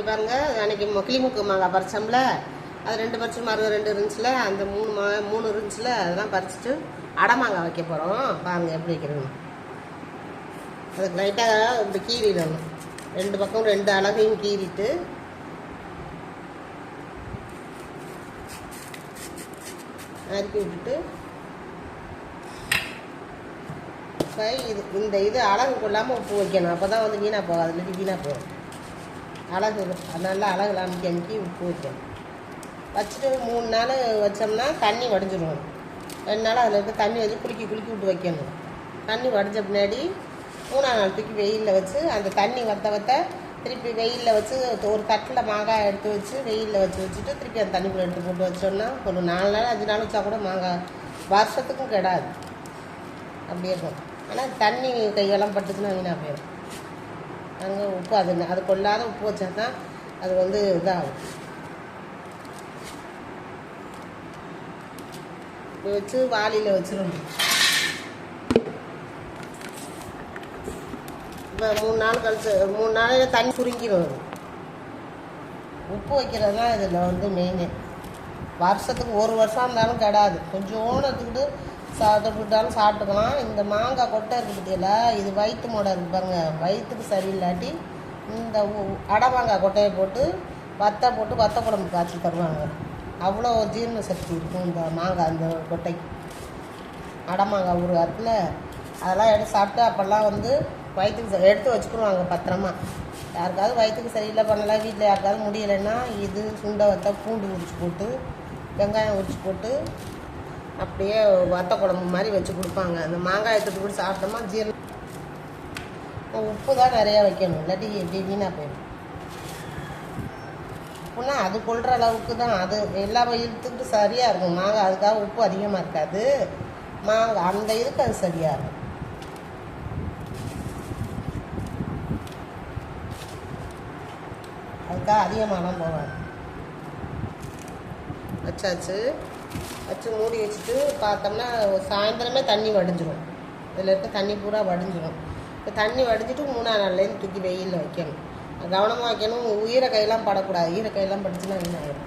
இங்கே பாருங்க அன்னைக்கு கிளிமுக்கு மாங்காய் பறிச்சோம்ல அது ரெண்டு பறிச்சு மருந்து ரெண்டு இருந்துச்சுல அந்த மூணு மா மூணு இருந்துச்சுல அதெல்லாம் பறிச்சுட்டு அடை மாங்காய் வைக்க போகிறோம் பாருங்க எப்படி வைக்கிறோம் அதுக்கு லைட்டாக இப்படி கீறிடணும். ரெண்டு பக்கம் ரெண்டு அலகையும் கீறிட்டு நறுக்கி விட்டுட்டு இப்போ இது இந்த இது அழகு கொள்ளாமல் உப்பு வைக்கணும். அப்போ தான் வந்து வீணாக போகாது இல்லாட்டி வீணாக போகும். அழகு நல்லா அழகு அமுக்கி அமுக்கி உப்பு வைக்கணும் வச்சுட்டு மூணு நாள் வச்சோம்னா தண்ணி வடிஞ்சிடும் ரெண்டு நாள் அதில் இருக்க தண்ணி வச்சு குலுக்கி குலுக்கி விட்டு வைக்கணும். தண்ணி வடிஞ்ச பின்னாடி மூணாம் நாள் தூக்கி வெயிலில் வச்சு அந்த தண்ணி வத்த வத்த திருப்பி வெயிலில் வச்சு ஒரு தட்டில் மாங்காய் எடுத்து வச்சு வெயிலில் வச்சு வச்சுட்டு திருப்பி அந்த தண்ணிக்குள்ளே எடுத்து போட்டு வச்சோம்னா ஒரு நாலு நாள் அஞ்சு நாள் வச்சா கூட மாங்காய் வருஷத்துக்கும் கெடாது. அப்படி இருக்கும் ஆனால் தண்ணி கையெல்லாம் பட்டுச்சுன்னா வீணாக போயிடும் அங்கே உப்பு அது அது கொள்ளாத உப்பு வச்சா தான் அது வந்து இதாகும். இப்போ வச்சு வாளியில் வச்சிடணும். இப்போ மூணு நாள் கழிச்சு மூணு நாளில் தண்ணி சுருங்கிடும் உப்பு வைக்கிறது தான் இதில் வந்து மெயின் வருஷத்துக்கு ஒரு வருஷம் இருந்தாலும் கிடாது. கொஞ்சோண்டு எடுத்துக்கிட்டு சாப்பிட்டுட்டாலும் சாப்பிட்டுக்கலாம். இந்த மாங்காய் கொட்டை இருக்குது பற்றியில இது வயிற்று மூடை இருக்குது பாருங்க. வயிற்றுக்கு சரியில்லாட்டி இந்த அடை மாங்காய் கொட்டையை போட்டு வத்தை போட்டு வத்த குழம்பு காய்ச்சி தருவாங்க. அவ்வளோ ஜீரண சக்தி இருக்கும் இந்த மாங்காய் அந்த கொட்டைக்கு. அடை மாங்காய் ஊறுகாத்தில் அதெல்லாம் எடுத்து சாப்பிட்டு அப்போல்லாம் வந்து வயிற்றுக்கு ச- எடுத்து வச்சுக்கிடுவாங்க பத்திரமா. யாருக்காவது வயிற்றுக்கு சரியில்லை பண்ணலாம் வீட்டில் யாருக்காவது முடியலைன்னா இது சுண்டை வத்த பூண்டு உரிச்சு போட்டு வெங்காயம் உரிச்சு போட்டு அப்படியே வத்த குழம்பு மாதிரி வச்சு கொடுப்பாங்க. அந்த மாங்காய் எடுத்துட்டு கூட சாப்பிட்டோமா ஜீரணம் உப்பு தான் நிறையா வைக்கணும். இல்லாட்டி எப்படி வீணாக போயிடும். உப்புனா அது கொள்கிற அளவுக்கு தான். அது எல்லா இழுத்துக்கிட்டு சரியாக இருக்கும். மாங்காய் அதுக்காக உப்பு அதிகமாக இருக்காது. மாங்காய் அந்த இதுக்கு அது சரியாக இருக்கும். அதுக்காக அதிகமாகலாம் போவாங்க வச்சாச்சு. வச்சு மூடி வச்சுட்டு பார்த்தோம்னா சாயந்தரமே தண்ணி வடிஞ்சிடும் இதில் இருக்க தண்ணி பூரா வடிஞ்சிடும் இப்போ தண்ணி வடிஞ்சிட்டு மூணாம் நாள்லேருந்து தூக்கி வெயிலில் வைக்கணும். கவனமாக வைக்கணும். ஈர கையெல்லாம் படக்கூடாது. ஈர கையெல்லாம் பட்டுச்சுன்னா வீணாயிடும்